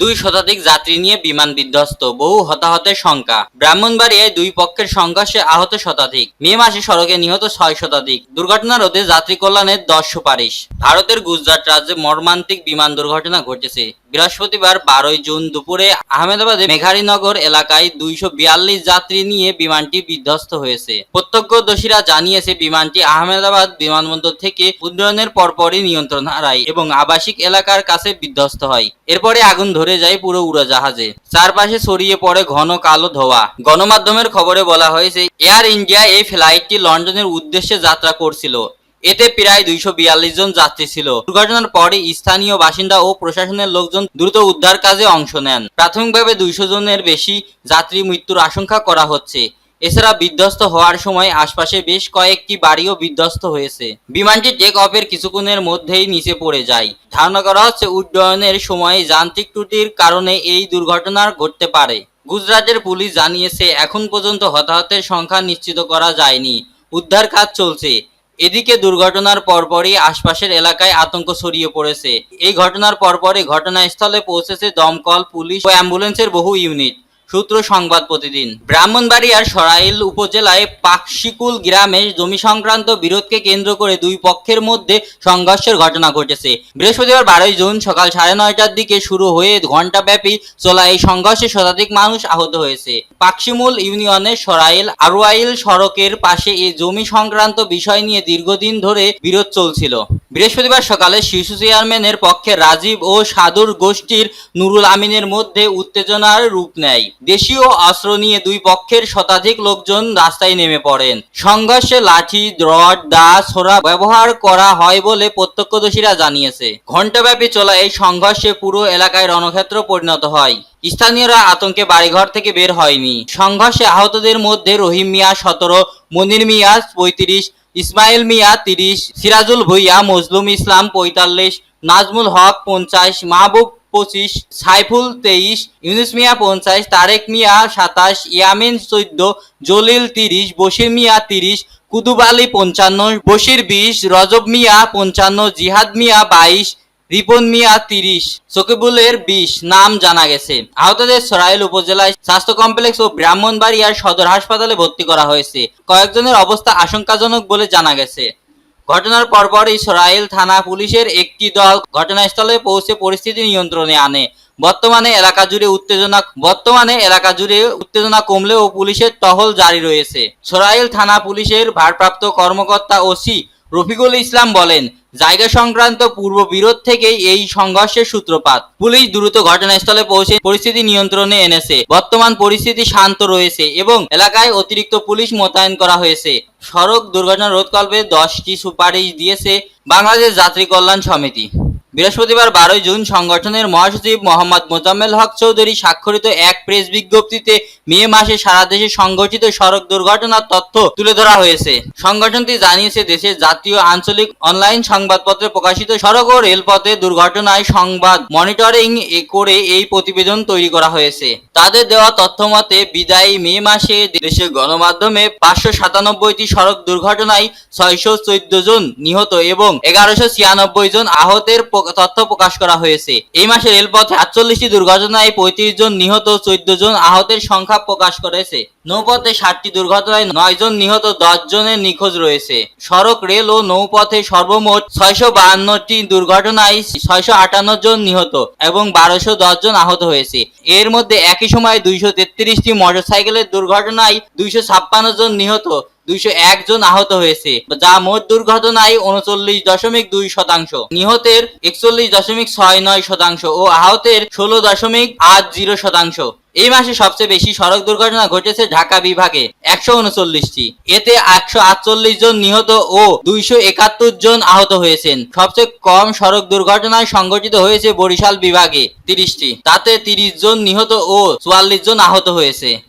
দুই শতাধিক যাত্রী নিয়ে বিমান বিধ্বস্ত বহু হতাহতের শঙ্কা ব্রাহ্মণবাড়িয়ায় দুই পক্ষের সংঘর্ষে আহত শতাধিক। মে মাসে সড়কে নিহত ছয় শতাধিক। দুর্ঘটনা রোধে যাত্রী কল্যাণের দশ সুপারিশ। ভারতের গুজরাট রাজ্যে মর্মান্তিক বিমান দুর্ঘটনা ঘটেছে। বৃহস্পতিবার বারোই জুন দুপুরে আহমেদাবাদের মেঘারীনগর এলাকায় দুইশো বিয়াল্লিশ যাত্রী নিয়ে বিমানটি বিধ্বস্ত হয়েছে। প্রত্যক্ষদর্শীরা জানিয়েছে, বিমানটি আহমেদাবাদ বিমানবন্দর থেকে উড্ডয়নের পরপরই নিয়ন্ত্রণ হারায় এবং আবাসিক এলাকার কাছে বিধ্বস্ত হয়। এরপরে আগুন ধরে যায় পুরো উড়োজাহাজে। চারপাশে ছড়িয়ে পড়ে ঘন কালো ধোয়া। গণমাধ্যমের খবরে বলা হয়েছে, এয়ার ইন্ডিয়া এই ফ্লাইটটি লন্ডনের উদ্দেশ্যে যাত্রা করছিল। এতে প্রায় দুইশো বিয়াল্লিশ জন যাত্রী ছিল। দুর্ঘটনার পরে স্থানীয় বাসিন্দা ও প্রশাসনের লোকজন দ্রুত উদ্ধার কাজে অংশ নেন। প্রাথমিকভাবে দুইশো জনের বেশি যাত্রী মৃত্যুর আশঙ্কা করা হচ্ছে। এছাড়া বিধ্বস্ত হওয়ার সময় আশপাশে বেশ কয়েকটি বাড়িও বিধ্বস্ত হয়েছে। বিমানটি টেক অফের কিছুক্ষণের মধ্যেই নিচে পড়ে যায়। ধারণা করা হচ্ছে উড্ডয়নের সময় যান্ত্রিক ত্রুটির কারণে এই দুর্ঘটনা ঘটতে পারে। গুজরাটের পুলিশ জানিয়েছে, এখন পর্যন্ত হতাহতের সংখ্যা নিশ্চিত করা যায়নি। উদ্ধার কাজ চলছে। এদিকে দুর্ঘটনার পরপরই আশপাশের এলাকায় আতঙ্ক ছড়িয়ে পড়েছে। এই ঘটনার পরপরই ঘটনাস্থলে পৌঁছেছে দমকল, পুলিশ ও অ্যাম্বুলেন্সের বহু ইউনিট। সূত্র সংবাদ প্রতিদিন। ব্রাহ্মণবাড়িয়ার সরাইল উপজেলায় পাকশিকুল গ্রামে জমি সংক্রান্ত বিরোধকে কেন্দ্র করে দুই পক্ষের মধ্যে সংঘর্ষের ঘটনা ঘটেছে। বৃহস্পতিবার বারোই জুন সকাল সাড়ে নয়টার দিকে শুরু হয়ে ঘণ্টাব্যাপী চলা এই সংঘর্ষে শতাধিক মানুষ আহত হয়েছে। পাকশিমুল ইউনিয়নের সরাইল আরওয়াইল সড়কের পাশে এই জমি সংক্রান্ত বিষয় নিয়ে দীর্ঘদিন ধরে বিরোধ চলছিল। বৃহস্পতিবার সকালে শিশু চেয়ারম্যানের পক্ষে রাজীব ও সাদুর গোষ্ঠীর নুরুল আমিনের মধ্যে উত্তেজনার রূপ নেয়। দেশীয় অস্ত্র নিয়ে দুই পক্ষের শতাধিক লোকজন রাস্তায় নেমে পড়েন। সংঘর্ষে লাঠি, রড দা ছোড়া ব্যবহার করা হয় বলে প্রত্যক্ষদর্শীরা জানিয়েছে। ঘণ্টাব্যাপী চলা এই সংঘর্ষে পুরো এলাকায় রণক্ষেত্র পরিণত হয়। স্থানীয়রা আতঙ্কে বাড়িঘর থেকে বের হয়নি। সংঘর্ষে আহতদের মধ্যে রহিম মিয়া সতেরো, মনির মিয়া পঁয়ত্রিশ, ইসমাইল মিয়া তিরিশ, সিরাজুল ভুইয়া, মজলুম ইসলাম পঁয়তাল্লিশ, নাজমুল হক পঞ্চাশ, মাহবুব পঁচিশ, সাইফুল তেইশ, ইউনুস মিয়া পঞ্চাশ, তারেক মিয়া সাতাশ, ইয়ামিন চোদ্দ, জলিল তিরিশ, বশির মিয়া তিরিশ, কুতুব আলী পঞ্চান্ন, বশির বিশ, রজব মিয়া পঞ্চান্ন, জিহাদ মিয়া বাইশ, রিপন মিয়া তিরিশ, সকিবুলের বিশ নাম জানা গেছে। আহতদের সরাইল উপজেলায় স্বাস্থ্য কমপ্লেক্স ও ব্রাহ্মণবাড়িয়ার সদর হাসপাতালে ভর্তি করা হয়েছে। কয়েকজনের অবস্থা আশঙ্কাজনক বলে জানা গেছে। ঘটনার পরপর ইসরায়েল থানা পুলিশের একটি দল ঘটনাস্থলে পৌঁছে পরিস্থিতি নিয়ন্ত্রণে আনে। বর্তমানে এলাকা জুড়ে উত্তেজনা, বর্তমানে এলাকা জুড়ে উত্তেজনা কমলেও পুলিশের টহল জারি রয়েছে। সরাইল থানা পুলিশের ভারপ্রাপ্ত কর্মকর্তা ওসি রফিকুল ইসলাম বলেন, জায়গা সংক্রান্ত পূর্ব বিরোধ থেকেই এই সংঘর্ষের সূত্রপাত। পুলিশ দ্রুত ঘটনাস্থলে পৌঁছে পরিস্থিতি নিয়ন্ত্রণে এনেছে। বর্তমান পরিস্থিতি শান্ত রয়েছে এবং এলাকায় অতিরিক্ত পুলিশ মোতায়েন করা হয়েছে। সড়ক দুর্ঘটনা রোধকল্পে দশটি সুপারিশ দিয়েছে বাংলাদেশ যাত্রী কল্যাণ সমিতি। বৃহস্পতিবার বারোই জুন সংগঠনের মহাসচিব মোহাম্মদ মোজাম্মেল হক চৌধুরী স্বাক্ষরিত এক প্রেস বিজ্ঞপ্তিতে মে মাসে সারা দেশে সংঘটিত সড়ক দুর্ঘটনার তথ্য তুলে ধরা হয়েছে। সংগঠনটি জানিয়েছে, দেশের জাতীয় আঞ্চলিক অনলাইন সংবাদপত্রে প্রকাশিত সড়ক ও রেলপথে দুর্ঘটনায় সংবাদ মনিটরিং করে এই প্রতিবেদন তৈরি করা হয়েছে। তাদের দেওয়া তথ্য মতে বিদায়ী মে মাসে দেশের গণমাধ্যমে পাঁচশো সাতানব্বইটি সড়ক দুর্ঘটনায় ছয়শো চোদ্দ জন নিহত এবং এগারোশো ছিয়ানব্বই জন আহতের তথ্য প্রকাশ করা হয়েছে। এই মাসে রেলপথে আটচল্লিশটি দুর্ঘটনায় পঁয়ত্রিশ জন নিহত চোদ্দ জন আহতের সংখ্যা প্রকাশ করেছে। নৌপথে ষাটটি দুর্ঘটনায় নয় জন নিহত, দশ জনের নিখোঁজ রয়েছে। সড়ক, রেল ও নৌপথে সর্বমোট ছয়শো বাহান্নটি দুর্ঘটনায় ছয়শো আটান্ন জন নিহত এবং বারোশো দশ জন আহত হয়েছে। এর মধ্যে একই সময় দুইশো তেত্রিশটি মোটরসাইকেলের দুর্ঘটনায় দুইশো ছাপ্পান্ন জন নিহত দুইশো জন আহত হয়েছে, যা মোট দুর্ঘটনায় উনচল্লিশ দশমিক দুই শতাংশ। নিহতের একচল্লিশ দশমিক ছয় নয় শতাংশ ও আহতের ষোলো দশমিক আট জিরো শতাংশ। এই মাসে সবচেয়ে বেশি সড়ক দুর্ঘটনা ঘটেছে ঢাকা বিভাগে, একশো উনচল্লিশটি। এতে একশো আটচল্লিশ জন নিহত ও দুইশো একাত্তর জন আহত হয়েছেন। সবচেয়ে কম সড়ক দুর্ঘটনায় সংঘটিত হয়েছে বরিশাল বিভাগে, তিরিশটি। তাতে তিরিশ জন নিহত ও চুয়াল্লিশ জন আহত হয়েছে।